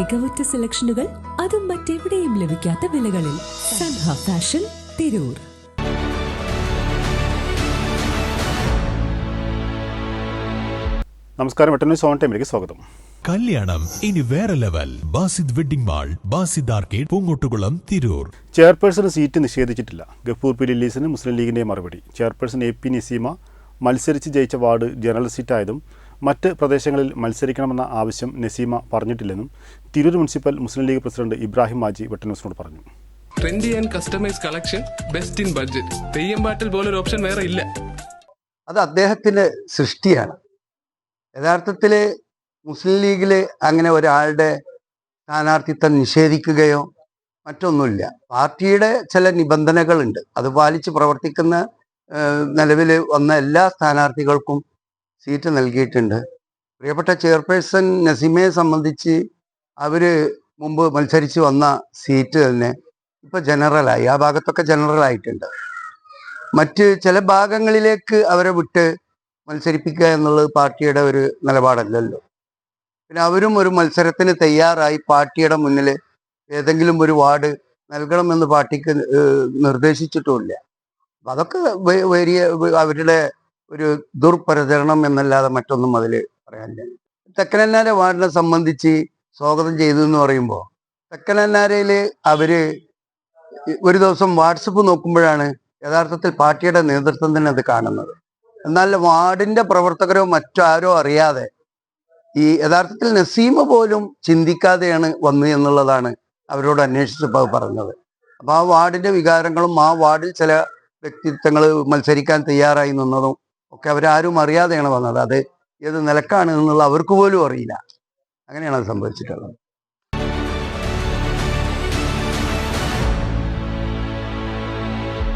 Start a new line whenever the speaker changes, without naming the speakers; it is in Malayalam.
മികവുറ്റ സെലക്ഷനുകൾ അതും മറ്റെവിടെയും ലഭിക്കാത്ത വിലകളിൽ സൻഹ ഫാഷൻ തിരൂർ.
നമസ്കാരം വെട്ടന്നൂർ സോൺ ടൈമിലേക്ക് സ്വാഗതം.
കല്യാണം ഇനി വേറെ level. Basid wedding mall Basid arcade Poongottukulam Tirur.
Chairperson seat നിഷേധിച്ചിട്ടില്ല. Gafoor P ലില്ലീസിന് മുസ്ലിം ലീഗിന്റെ മറുപടി. ചെയർപേഴ്സൺ എ പി നസീമ മത്സരിച്ച് ജയിച്ച വാർഡ് ജനറൽ സീറ്റായതും മറ്റ് പ്രദേശങ്ങളിൽ മത്സരിക്കണമെന്ന ആവശ്യം നസീമ പറഞ്ഞിട്ടില്ലെന്നും തിരൂർ മുനിസിപ്പൽ മുസ്ലിം ലീഗ് പ്രസിഡന്റ് ഇബ്രാഹിം മാജി വെട്ടന്യൂസിനോട് പറഞ്ഞു.
Trendy and customise collection best in budget Theyyam പാട്ടിൽ പോലൊരു ഓപ്ഷൻ വേറെ ഇല്ല.
അത് അദ്ദേഹത്തിന്റെ സൃഷ്ടിയാണ്. യഥാർത്ഥത്തിൽ മുസ്ലിം ലീഗിൽ അങ്ങനെ ഒരാളുടെ സ്ഥാനാർത്ഥിത്വം നിഷേധിക്കുകയോ മറ്റൊന്നുമില്ല. പാർട്ടിയുടെ ചില നിബന്ധനകളുണ്ട്. അത് പാലിച്ച് പ്രവർത്തിക്കുന്ന നിലവിൽ വന്ന എല്ലാ സ്ഥാനാർത്ഥികൾക്കും സീറ്റ് നൽകിയിട്ടുണ്ട്. പ്രിയപ്പെട്ട ചെയർപേഴ്സൺ നസീമയെ സംബന്ധിച്ച് അവർ മുമ്പ് മത്സരിച്ച് വന്ന സീറ്റ് തന്നെ ഇപ്പൊ ജനറലായി. ആ ഭാഗത്തൊക്കെ ജനറൽ ആയിട്ടുണ്ട് മറ്റ് ചില ഭാഗങ്ങളിലേക്ക് അവരെ വിട്ട് മത്സരിപ്പിക്കുക എന്നുള്ളത് പാർട്ടിയുടെ ഒരു നിലപാടല്ലല്ലോ. പിന്നെ അവരും ഒരു മത്സരത്തിന് തയ്യാറായി പാർട്ടിയുടെ മുന്നിൽ ഏതെങ്കിലും ഒരു വാർഡ് നൽകണമെന്ന് പാർട്ടിക്ക് നിർദ്ദേശിച്ചിട്ടുമില്ല. അതൊക്കെ വലിയ അവരുടെ ഒരു ദുർപ്രചരണം എന്നല്ലാതെ മറ്റൊന്നും അതിൽ പറയാനില്ല. തെക്കനന്നാരെ വാർഡിനെ സംബന്ധിച്ച് സ്വാഗതം ചെയ്തു എന്ന് പറയുമ്പോൾ തെക്കനന്നാരയിൽ അവർ ഒരു ദിവസം വാട്സപ്പ് നോക്കുമ്പോഴാണ് യഥാർത്ഥത്തിൽ പാർട്ടിയുടെ നേതൃത്വം തന്നെ അത് കാണുന്നത്. എന്നാൽ വാർഡിന്റെ പ്രവർത്തകരോ മറ്റാരോ അറിയാതെ ഈ യഥാർത്ഥത്തിൽ നസീമ പോലും ചിന്തിക്കാതെയാണ് വന്നു എന്നുള്ളതാണ് അവരോട് അന്വേഷിച്ചപ്പോൾ പറഞ്ഞത്. അപ്പോൾ ആ വാർഡിന്റെ വികാരങ്ങളും ആ വാർഡിൽ ചില വ്യക്തിത്വങ്ങൾ മത്സരിക്കാൻ തയ്യാറായി നിന്നതും ഒക്കെ അവരാരും അറിയാതെയാണ് വന്നത്. അത് ഏത് നിലക്കാണ് എന്നുള്ള അവർക്ക് പോലും അറിയില്ല. അങ്ങനെയാണ് അത് സംഭവിച്ചിട്ടുള്ളത്.